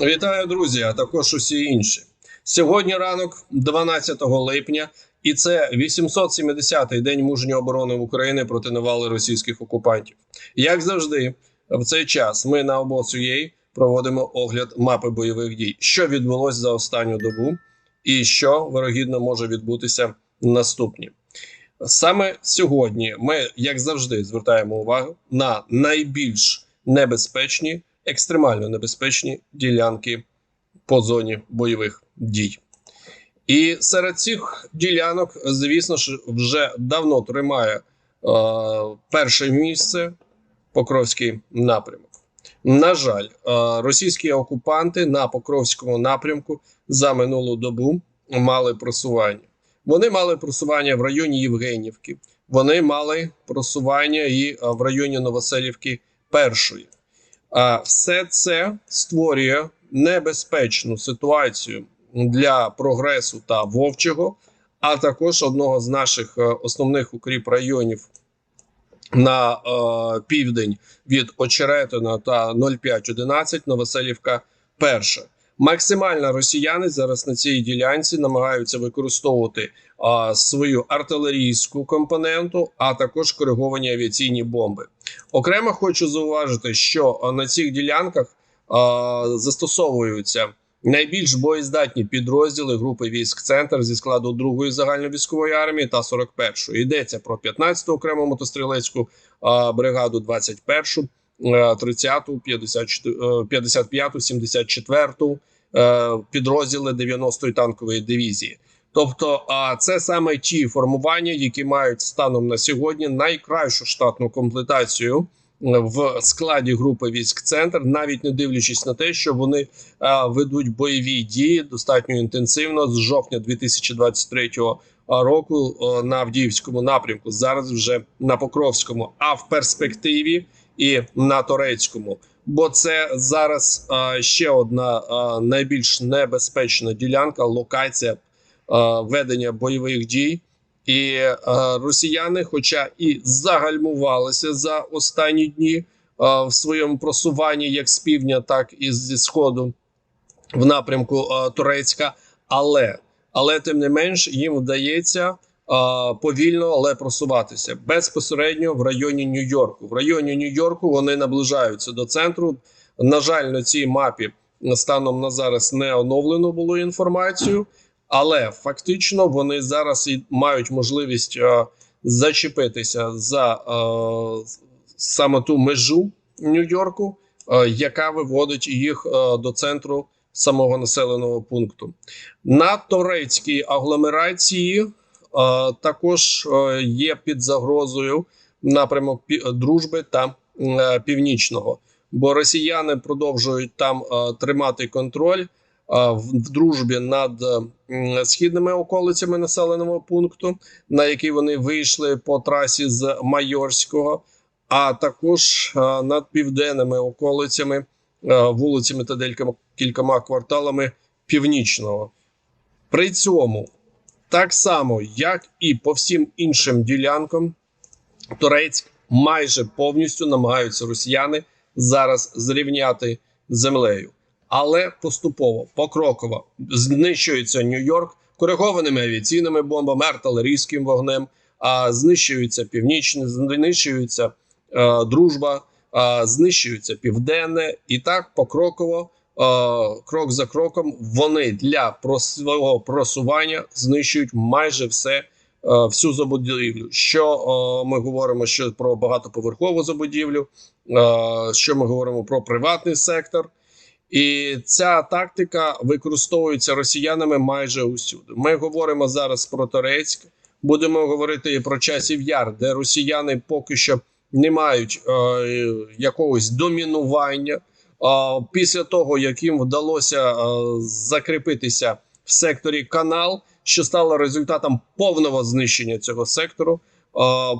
Вітаю, друзі, а також усі інші. Сьогодні ранок, 12 липня, і це 870-й день мужньої оборони України проти навали російських окупантів. Як завжди, в цей час ми на обоз.ua проводимо огляд мапи бойових дій, що відбулось за останню добу, і що вирогідно може відбутися наступні. Саме сьогодні ми, як завжди, звертаємо увагу на найбільш небезпечні, екстремально небезпечні ділянки по зоні бойових дій. І серед цих ділянок, звісно ж, вже давно тримає е, перше місце Покровський напрямок. На жаль, е, російські окупанти на Покровському напрямку за минулу добу мали просування. Вони мали просування в районі Євгенівки, вони мали просування і е, в районі Новоселівки першої. Все це створює небезпечну ситуацію для прогресу та вовчого, а також одного з наших е, основних укріп районів на е, південь від Очеретина та 0511 Новоселівка перша. Максимально росіяни зараз на цій ділянці намагаються використовувати а, свою артилерійську компоненту, а також кориговані авіаційні бомби. Окремо хочу зауважити, що на цих ділянках а, застосовуються найбільш боєздатні підрозділи групи військ центр зі складу 2-ї загальновійськової армії та 41-ї. Йдеться про 15-ту окрему мотострілецьку а, бригаду, 21-у. 30-ту, 55-ту, 74-ту е, підрозділи 90-ї танкової дивізії. Тобто, а це саме ті формування, які мають станом на сьогодні найкращу штатну комплектацію в складі групи військ центр, навіть не дивлячись на те, що вони а, ведуть бойові дії достатньо інтенсивно з жовтня 2023 року а, на Авдіївському напрямку. Зараз вже на Покровському, а в перспективі і на турецькому. Бо це зараз а, ще одна а, найбільш небезпечна ділянка, локація ведення бойових дій. І е, росіяни, хоча і загальмувалися за останні дні е, в своєму просуванні, як з півдня, так і зі сходу в напрямку е, Турецька, але але тим не менш їм вдається е, повільно, але просуватися безпосередньо в районі Нью-Йорку. В районі Нью-Йорку вони наближаються до центру. На жаль, на цій мапі станом на зараз не оновлено було інформацію. Але фактично вони зараз і мають можливість е, зачепитися за е, саме ту межу Нью-Йорку, е, яка виводить їх до центру самого населеного пункту. На турецькій агломерації також є під загрозою напрямок дружби та північного, бо росіяни продовжують там тримати контроль в дружбі над східними околицями населеного пункту, на який вони вийшли по трасі з Майорського, а також над південними околицями, вулицями та кількома кварталами північного. При цьому так само, як і по всім іншим ділянкам, Турецьк майже повністю намагаються росіяни зараз зрівняти землею але поступово покроково знищується Нью-Йорк коригованими авіаційними бомбами, артилерійським вогнем. А знищується північне, знищується е, дружба, е, знищується південне, і так покроково, е, крок за кроком, вони для свого просування знищують майже все. е, Всю забудівлю, що е, ми говоримо що про багатоповерхову забудівлю, е, що ми говоримо про приватний сектор, і ця тактика використовується росіянами майже усюди. Ми говоримо зараз про Торецьк, будемо говорити і про часів яр, де росіяни поки що не мають е, якогось домінування. Е, після того як їм вдалося е, закріпитися в секторі канал, що стало результатом повного знищення цього сектору.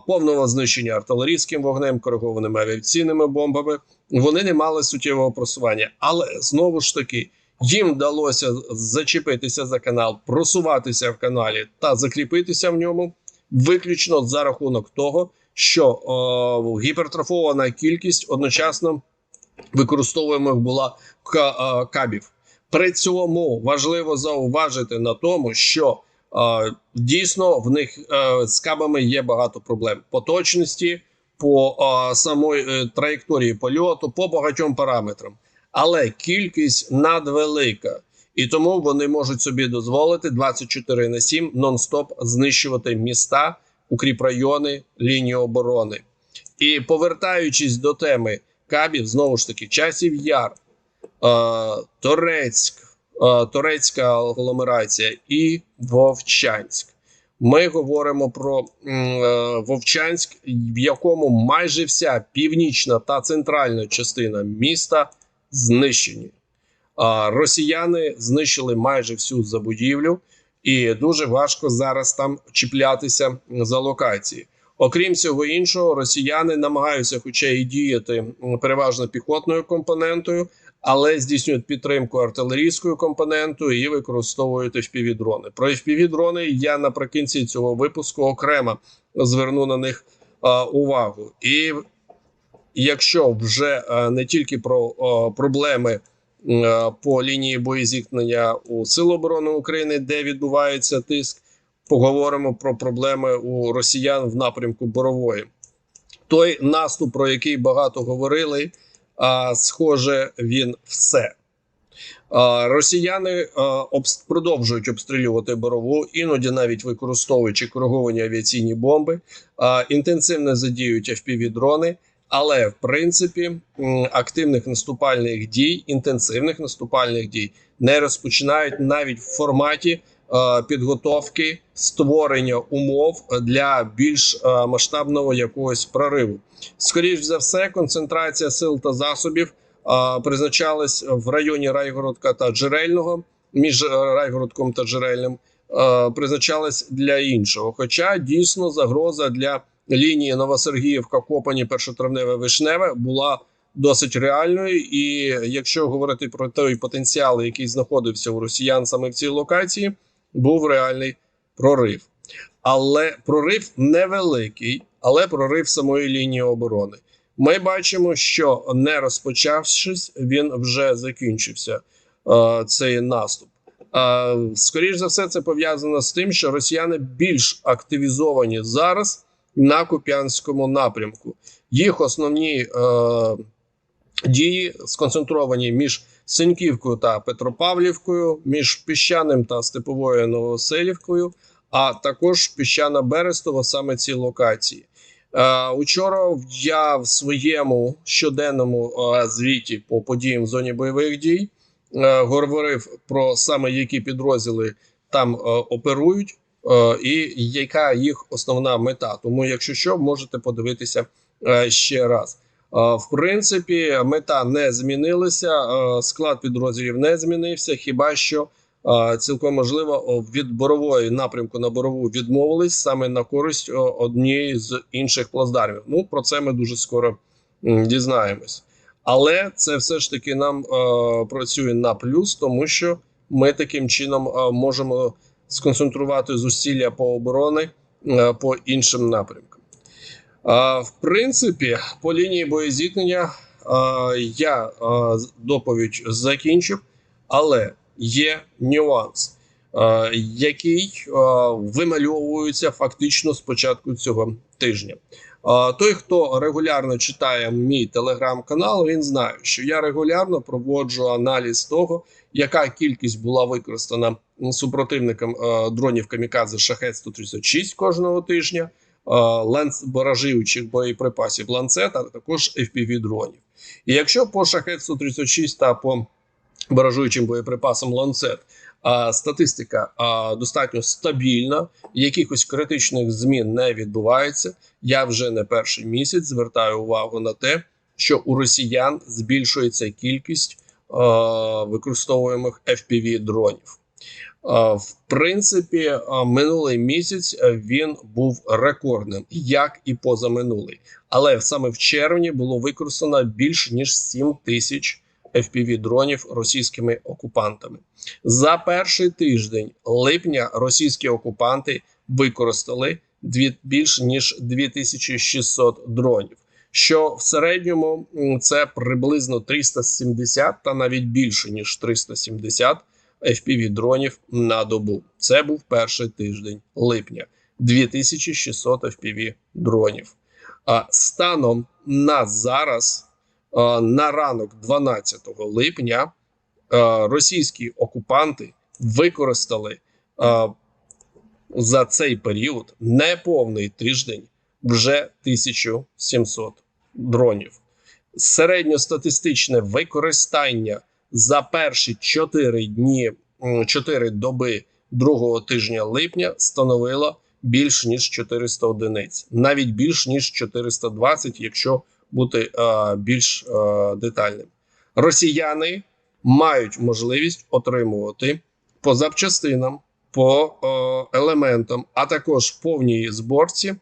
Повного знищення артилерійським вогнем, коригованими авіаційними бомбами, вони не мали суттєвого просування. Але знову ж таки їм вдалося зачепитися за канал, просуватися в каналі та закріпитися в ньому виключно за рахунок того, що о, гіпертрофована кількість одночасно використовуємих була кабів. При цьому важливо зауважити на тому, що дійсно в них е, з кабами є багато проблем по точності, по самої е, траєкторії польоту, по багатьом параметрам. Але кількість надвелика, і тому вони можуть собі дозволити 24 на 7 нон-стоп знищувати міста, укріпрайони, лінії оборони. І повертаючись до теми кабів, знову ж таки, часів яр, Торецьк, Торецька агломерація і Вовчанськ. Ми говоримо про е, Вовчанськ, в якому майже вся північна та центральна частина міста знищені. Росіяни знищили майже всю забудівлю, і дуже важко зараз там чіплятися за локації. Окрім всього іншого, росіяни намагаються, хоча і діяти переважно піхотною компонентою, але здійснюють підтримку артилерійською компонентою і використовують FPV-дрони. Про FPV-дрони я наприкінці цього випуску окремо зверну на них а, увагу. І якщо вже е, не тільки про е, проблеми по лінії боєзіткнення у Сил оборони України, де відбувається тиск, поговоримо про проблеми у росіян в напрямку Борової. Той наступ, про який багато говорили, а, схоже, він все. Росіяни продовжують обстрілювати борову, іноді навіть використовуючи кориговані авіаційні бомби, інтенсивно задіють FPV-дрони, але в принципі активних наступальних дій, інтенсивних наступальних дій не розпочинають навіть в форматі підготовки створення умов для більш е, масштабного якогось прориву. Скоріш за все, концентрація сил та засобів е, призначалась в районі Райгородка та Джерельного між е, Райгородком та Джерельним. е, Призначалась для іншого, хоча дійсно загроза для лінії Новосергіївка, Копані, Першотравневе, Вишневе була досить реальною. І якщо говорити про той потенціал, який знаходився у росіян саме в цій локації, був реальний прорив. Але прорив невеликий, але прорив самої лінії оборони. Ми бачимо, що не розпочавшись, він вже закінчився. е, цей наступ. Е, скоріш за все, це пов'язано з тим, що росіяни більш активізовані зараз на Куп'янському напрямку. Їх основні е, дії сконцентровані між Синьківкою та Петропавлівкою, між Піщаним та Степовою Новоселівкою, а також Піщана Берестово, саме ці локації. Е, учора я в своєму щоденному е, звіті по подіям в зоні бойових дій е, говорив про саме які підрозділи там оперують, і яка їх основна мета. Тому, якщо що, можете подивитися ще раз. Е, В принципі, мета не змінилася, е, склад підрозділів не змінився. Хіба що е, цілком можливо від борової напрямку на борову відмовились саме на користь однієї з інших плацдармів. Ну про це ми дуже скоро дізнаємось. Але це все ж таки нам працює на плюс, тому що ми таким чином можемо сконцентрувати зусилля по оборони по іншим напрямкам. В принципі, по лінії боєзіткнення я доповідь закінчив, але є нюанс, який вимальовується фактично з початку цього тижня. Той, хто регулярно читає мій телеграм-канал, він знає, що я регулярно проводжу аналіз того, яка кількість була використана супротивником дронів Камікадзе Шахет 136 кожного тижня, ланц баражуючих боєприпасів ланцет, а також fpv дронів. І якщо по Шахет 136 та по баражуючим боєприпасам ланцет а, статистика а, достатньо стабільна, якихось критичних змін не відбувається. Я вже не перший місяць звертаю увагу на те, що у росіян збільшується кількість а, використовуємих fpv дронів. А, В принципі, минулий місяць він був рекордним, як і позаминулий. Але саме в червні було використано більш ніж 7 тисяч fpv дронів російськими окупантами. За перший тиждень липня російські окупанти використали більш ніж 2600 дронів. що в середньому це приблизно 370 та навіть більше ніж 370 fpv дронів на добу. Це був перший тиждень липня. 2600 fpv дронів. А станом на зараз, на ранок 12 липня, російські окупанти використали за цей період неповний тиждень вже 1700 дронів. Середньостатистичне використання за перші 4 дні, 4 доби другого тижня липня становило більш ніж 400 одиниць, навіть більш ніж 420, якщо бути е, більш е, детальним. Росіяни мають можливість отримувати по запчастинам, по е, елементам, а також повній зборці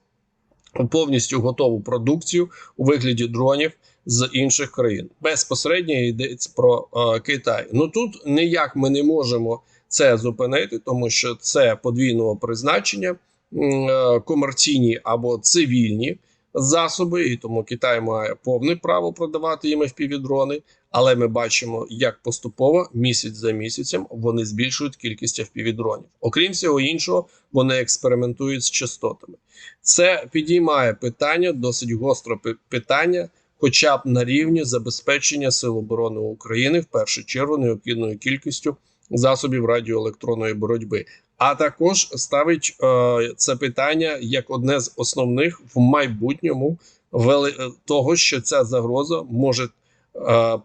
повністю готову продукцію у вигляді дронів з інших країн. Безпосередньо йдеться про е, Китай. Ну тут ніяк ми не можемо це зупинити, тому що це подвійного призначення, е, комерційні або цивільні засоби, і тому Китай має повне право продавати їм FPV-дрони. Але ми бачимо, як поступово місяць за місяцем вони збільшують кількість FPV-дронів. Окрім всього іншого, вони експериментують з частотами. Це підіймає питання, досить гостре питання, хоча б на рівні забезпечення Сил оборони України в першу чергу необхідною кількістю засобів радіоелектронної боротьби. А також ставить е, це питання як одне з основних в майбутньому вели- того, що ця загроза може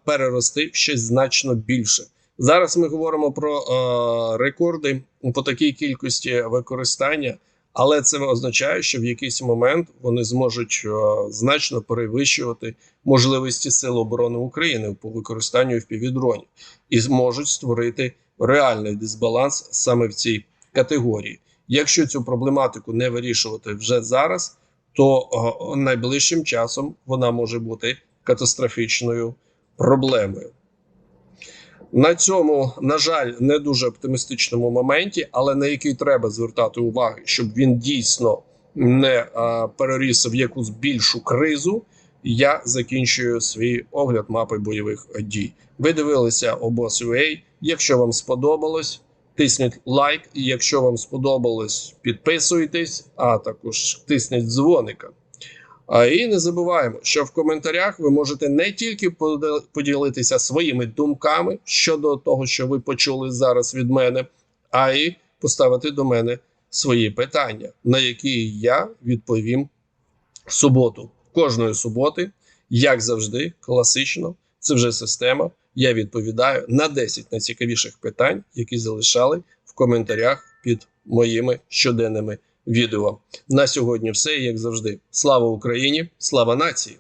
перерости в щось значно більше. Зараз ми говоримо про е, рекорди по такій кількості використання, але це означає, що в якийсь момент вони зможуть е, значно перевищувати можливості Сил оборони України по використанню FPV-дронів і зможуть створити реальний дисбаланс саме в цій категорії. Якщо цю проблематику не вирішувати вже зараз, то е, найближчим часом вона може бути катастрофічною проблемою. На цьому, на жаль, не дуже оптимістичному моменті, але на який треба звертати увагу, щоб він дійсно не а, переріс в якусь більшу кризу. Я закінчую свій огляд мапи бойових дій. Ви дивилися обос.ua. Якщо вам сподобалось, тисніть лайк. Якщо вам сподобалось, підписуйтесь, а також тисніть дзвоника. А і не забуваємо, що в коментарях ви можете не тільки поділитися своїми думками щодо того, що ви почули зараз від мене, а й поставити до мене свої питання, на які я відповім в суботу. Кожної суботи, як завжди, класично, це вже система. Я відповідаю на 10 найцікавіших питань, які залишали в коментарях під моїми щоденними відео. На сьогодні все, як завжди. Слава Україні, слава нації!